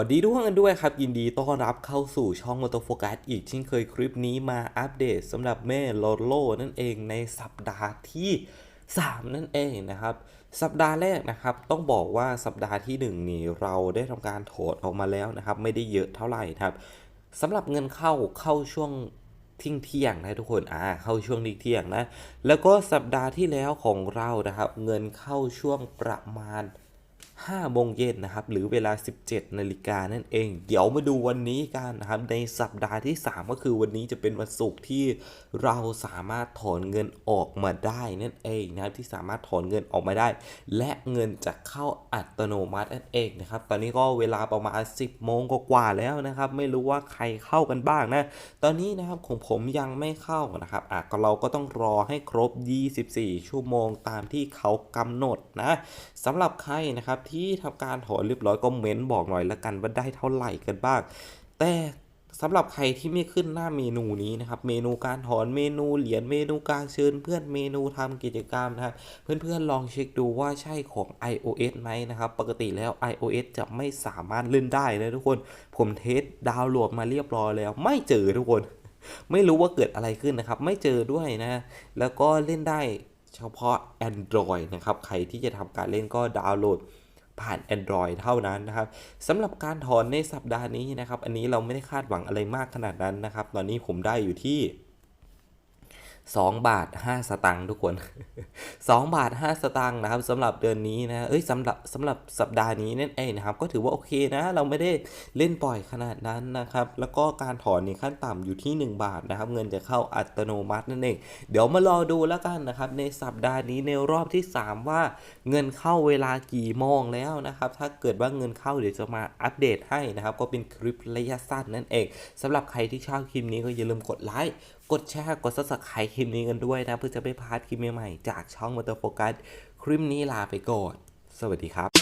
วัสดีทุกท่านด้วยครับ ยินดีต้อนรับเข้าสู่ช่องมอเตอร์โฟกัสอีกเช่นเคยคลิปนี้มาอัปเดตสำหรับแม่โลโลนั่นเองในสัปดาห์ที่ 3 นั่นเองนะครับ สัปดาห์แรกนะครับ ต้องบอกว่าสัปดาห์ที่ 1 นี่เราได้ทำการโถดออกมาแล้วนะครับ ไม่ได้เยอะเท่าไหร่ครับสำหรับเงินเข้าเข้าช่วงทิ้งเที่ยงนะทุกคนอ่าเข้าช่วงทิ้งเที่ยงนะแล้วก็สัปดาห์ที่แล้วของเรานะครับ เงินเข้าช่วงประมาณ 5โมงเย็นนะครับ หรือเวลา 17 นาฬิกานั่นเอง เดี๋ยวมาดูวันนี้กันนะครับ ในสัปดาห์ที่ 3 ก็คือวันนี้จะเป็นวันศุกร์ที่เราสามารถถอนเงินออกมาได้นั่นเองนะครับ ที่สามารถถอนเงินออกมาได้ และเงินจะเข้าอัตโนมัตินั่นเองนะครับ ตอนนี้ก็เวลาประมาณ 10โมงกว่าแล้วนะครับ ไม่รู้ว่าใครเข้ากันบ้างนะ ตอนนี้นะครับของผมยังไม่เข้านะครับอะก็เราก็ต้องรอให้ครบ 24 ชั่วโมงตามที่เขากำหนดนะสำหรับใครนะครับที่ทำการถอนเรียบร้อยก็เม้นบอกหน่อยละกันว่าได้เท่าไหร่กันบ้าง แต่สำหรับใครที่ไม่ขึ้นหน้าเมนูนี้นะครับ เมนูการถอนเมนูเหรียญเมนูการเชิญเพื่อนเมนูทำกิจกรรมนะครับ เพื่อนๆลองเช็คดูว่าใช่ของ iOS ไหมนะครับ ปกติแล้ว iOS จะไม่สามารถเล่นได้นะทุกคน ผมเทสดาวน์โหลดมาเรียบร้อยแล้ว ไม่เจอทุกคน ไม่รู้ว่าเกิดอะไรขึ้นนะครับ ไม่เจอด้วยนะ แล้วก็เล่นได้เฉพาะ Android นะครับ ใครที่จะทำการเล่นก็ดาวน์โหลด ผ่าน Android เท่านั้นนะครับสำหรับการถอนในสัปดาห์นี้นะครับ อันนี้เราไม่ได้คาดหวังอะไรมากขนาดนั้นนะครับ ตอนนี้ผมได้อยู่ที่ 2 บาท 5 สตางค์ทุกคน 2 บาท 5 สตางค์นะครับสำหรับเดือนนี้นะเอ้ยสำหรับสำหรับสัปดาห์นี้นั่นเองนะครับ ก็ถือว่าโอเคนะ เราไม่ได้เล่นปล่อยขนาดนั้นนะครับ แล้วก็การถอนนี่ขั้นต่ำอยู่ที่ 1 บาทนะครับ เงินจะเข้าอัตโนมัตินั่นเอง เดี๋ยวมารอดูแล้วกันนะครับ ในสัปดาห์นี้ในรอบที่ 3 ว่าเงินเข้าเวลากี่โมงแล้วนะครับ ถ้าเกิดว่าเงินเข้าเดี๋ยวจะมาอัปเดตให้นะครับ ก็เป็นคลิประยะสั้นนั่นเองสำหรับใครที่ชอบคลิปนี้ก็อย่าลืมกดไลค์ กดแชร์ กด subscribe คลิปนี้กันด้วยนะ เพื่อจะไม่พลาดคลิปใหม่ๆจากช่องมอเตอร์โฟกัส คลิปนี้ลาไปก่อน สวัสดีครับ